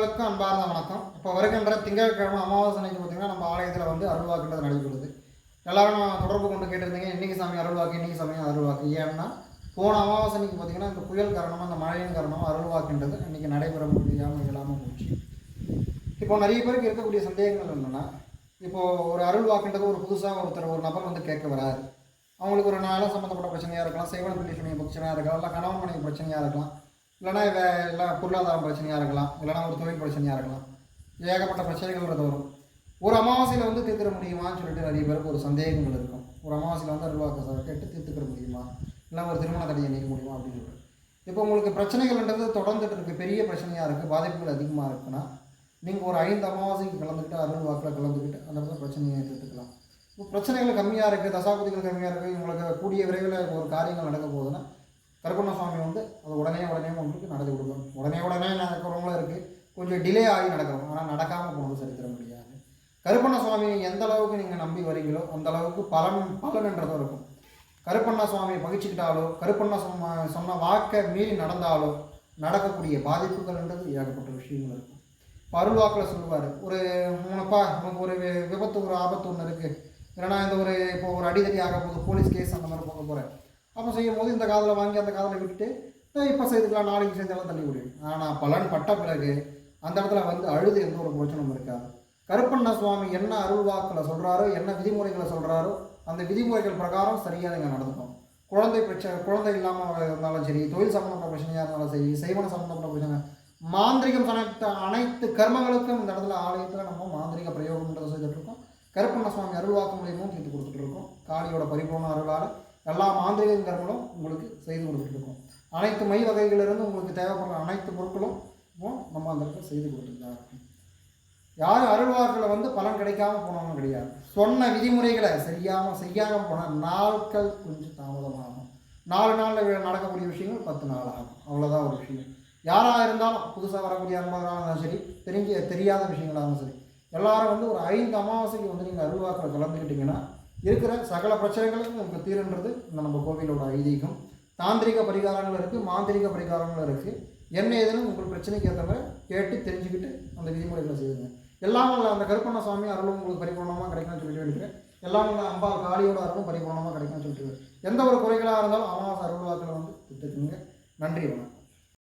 அன்பர்களுக்கும் அன்பார்ந்த வணக்கம். இப்போ வருகின்ற திங்கட்கிழமை அமாவாசை அன்னைக்கு பார்த்தீங்கன்னா நம்ம ஆலயத்தில் வந்து அருள்வாக்குன்றது நடைபெறுது. எல்லாரும் நான் தொடர்பு கொண்டு கேட்டிருந்தீங்க இன்னைக்கு சாமி அருள்வாக்கு இன்னைக்கு சாமி அருள்வாக்கு. ஏன்னா போன அமாவாசை அன்னைக்கு பார்த்தீங்கன்னா இந்த புயல் காரணமாக அந்த மழையின் காரணமாக அருள்வாக்குன்றது இன்றைக்கி நடைபெற முடியாமல் இல்லாமல் போச்சு. இப்போ நிறைய பேருக்கு இருக்கக்கூடிய சந்தேகங்கள் என்னென்னா இப்போது ஒரு அருள்வாக்குன்றது ஒரு புதுசாக ஒருத்தர் ஒரு நபர் வந்து கேட்க வராரு. அவங்களுக்கு ஒரு நாளாக சம்மந்தப்பட்ட பிரச்சனையாக இருக்கலாம் செய்வன பிள்ளை பிரச்சனையாக இருக்கலாம் இல்லை கணவன் மனைவி பிரச்சனையாக இருக்கலாம். இல்லைனா இதை இல்லை பொருளாதார பிரச்சனையாக இருக்கலாம். இல்லைனா ஒரு தொழில் பிரச்சனையாக இருக்கலாம். ஏகப்பட்ட பிரச்சனைகள்ன்றது வரும். ஒரு அமாவாசையில் வந்து தீர்த்துட முடியுமான்னு சொல்லிட்டு நிறைய பேருக்கு ஒரு சந்தேகங்கள் இருக்கும். ஒரு அமாவாசையில் வந்து அருள்வாக்கு கேட்டு தீர்த்துக்கிற முடியுமா? இல்லை ஒரு திருமண தடையை நீக்க முடியுமா அப்படின்னு சொல்லிட்டு. இப்போ உங்களுக்கு பிரச்சனைகள்ன்றது தொடர்ந்துட்டு இருக்குது பெரிய பிரச்சனையாக இருக்குது பாதிப்புகள் அதிகமாக இருக்குன்னா நீங்கள் ஒரு ஐந்து அமாவாசைக்கு கலந்துக்கிட்டு அருள் வாக்கில் கலந்துக்கிட்டு அந்த இடத்துல பிரச்சனையை தீர்த்துக்கலாம். இப்போ பிரச்சனைகள் கம்மியாக இருக்குது தசாபதிகள் கம்மியாக இருக்குது உங்களுக்கு கூடிய விரைவில் ஒரு காரியங்கள் நடக்க போகுதுன்னா கருப்பண்ண சுவாமி வந்து அதை உடனே உடனே உங்களுக்கு நடத்தி கொடுக்கும் உடனே உடனே நடக்கிறவங்களும் கொஞ்சம் டிலே ஆகி நடக்கிறோம் ஆனால் நடக்காமல் போனது செலுத்த முடியாது. கருப்பண்ண சுவாமி எந்த அளவுக்கு நீங்கள் நம்பி வரீங்களோ அந்த அளவுக்கு பலன் பலன்ன்றதும் இருக்கும். கருப்பண்ண சுவாமியை பகிச்சுக்கிட்டாலோ கருப்பண்ண சொன்ன வாக்கை மீறி நடந்தாலோ நடக்கக்கூடிய பாதிப்புகள்ன்றது ஏகப்பட்ட விஷயங்கள் இருக்கும். இப்போ அருள்வாக்கில் சொல்லுவார் ஒரு உனப்பா உனக்கு ஒரு விபத்து ஒரு ஆபத்து ஒன்று இருக்குது இல்லைனா இந்த ஒரு இப்போ ஒரு அடிதடி ஆக போகுது போலீஸ் கேஸ் அந்த மாதிரி போக போகிறேன் அப்போ செய்யும் போது இந்த காதில் வாங்கி அந்த காதில் விட்டுட்டு இப்போ செய்துக்கலாம் நாளைக்கு செஞ்சாலும் தள்ளி விடுவேன் ஆனால் பலன் பட்ட பிறகு அந்த இடத்துல வந்து அழுது எந்த ஒரு பிரச்சனையும் இருக்காது. கருப்பண்ண சுவாமி என்ன அருள்வாக்கில் சொல்கிறாரோ என்ன விதிமுறைகளை சொல்கிறாரோ அந்த விதிமுறைகள் பிரகாரம் சரியாக நீங்கள் நடந்துக்கணும். குழந்தை பிரச்சனை குழந்தை இல்லாமல் இருந்தாலும் சரி தொழில் சம்மந்தப்பட்ட பிரச்சனையாக இருந்தாலும் சரி செய்வன சம்மந்தப்பட்ட பிரச்சனை மாந்திரிகம் சமைத்த அனைத்து கர்மங்களுக்கும் இந்த இடத்துல ஆலயத்தில் நம்ம மாந்திரிக பிரயோகம்ன்றதை செய்துட்டு இருக்கோம் கருப்பண்ண சுவாமி அருள்வாக்கு மூலியமும் தீர்த்து கொடுத்துட்டு இருக்கோம். காளியோட பரிபூர்ண அருளால் எல்லா மாந்திரிக கர்மங்களும் உங்களுக்கு செய்து கொடுத்துட்டு இருக்கோம். அனைத்து மை வகைகளிலிருந்து உங்களுக்கு தேவைப்படுற அனைத்து பொருட்களும் நம்ம அந்த இடத்துல செய்து கொடுத்துட்டு தான் இருக்கோம். யாரும் அருள்வார்களை வந்து பலன் கிடைக்காம போனவங்க கிடையாது. சொன்ன விதிமுறைகளை செய்யாமல் செய்யாமல் போனால் நாட்கள் கொஞ்சம் தாமதமாகும். நாலு நாளில் நடக்கக்கூடிய விஷயங்கள் பத்து நாள் ஆகும். அவ்வளோதான் ஒரு விஷயம். யாராக இருந்தாலும் புதுசாக வரக்கூடிய அன்பர்களாக இருந்தாலும் சரி தெரிஞ்ச தெரியாத விஷயங்களாக இருந்தாலும் சரி எல்லாரும் வந்து ஒரு ஐந்து அமாவாசைக்கு வந்து நீங்கள் அருள்வாக்கில் கலந்துக்கிட்டிங்கன்னா இருக்கிற சகல பிரச்சனைகளுக்கும் உங்களுக்கு தீருன்றது இந்த நம்ம கோவிலோட ஐதீகம். தாந்திரிக பரிகாரங்கள் இருக்குது மாந்திரிக பரிகாரங்கள் இருக்குது என்ன ஏதுன்னு உங்கள் பிரச்சனைக்கு ஏற்றவரை கேட்டு தெரிஞ்சுக்கிட்டு அந்த விதிமுறைகளை செய்யுங்க எல்லாம் உள்ள அந்த கருப்பண்ண சுவாமி அருளும் உங்களுக்கு பரிபூர்ணமாக கிடைக்கும்னு சொல்லிட்டு இருக்கிறேன். எல்லாம் உள்ள அம்பா காளியோட அருளும் பரிபூர்ணமாக கிடைக்கும்னு சொல்லிட்டு எந்த ஒரு குறைகளாக இருந்தாலும் அமாவாசை அருள்வாக்கில் வந்து திட்டுக்குங்க நன்றி வணக்கம்.